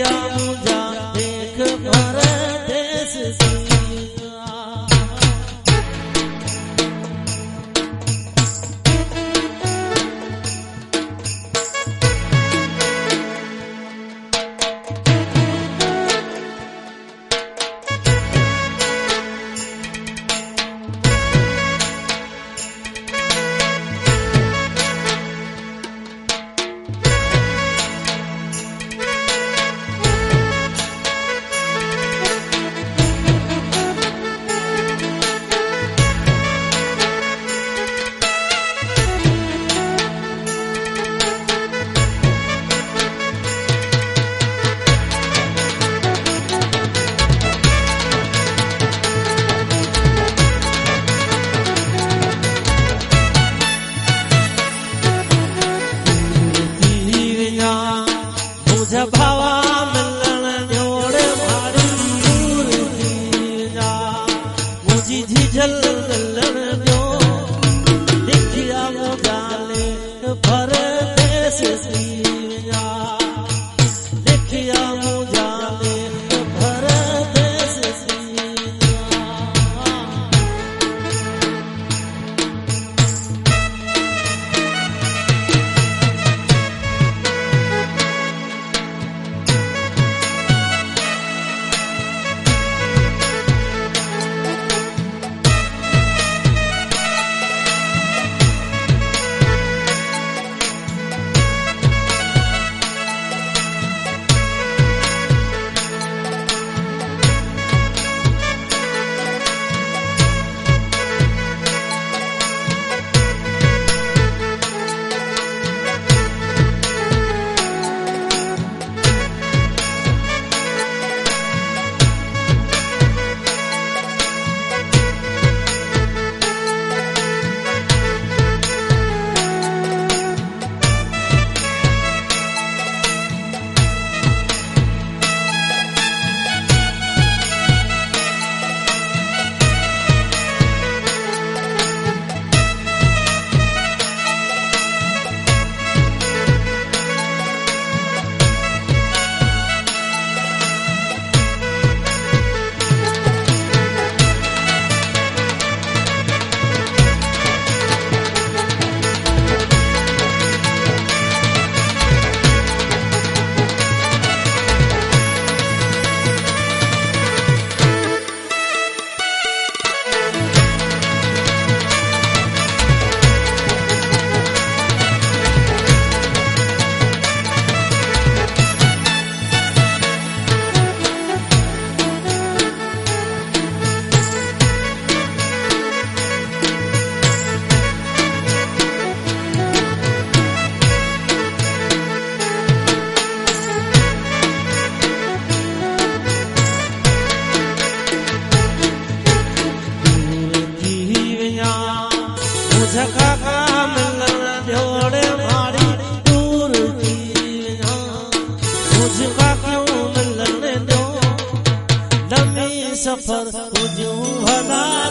દયા મુજા સખા કામ જોડે મારી દૂર મુજકા ક્યું મલને દો લંબી સફર ઉજું ભલા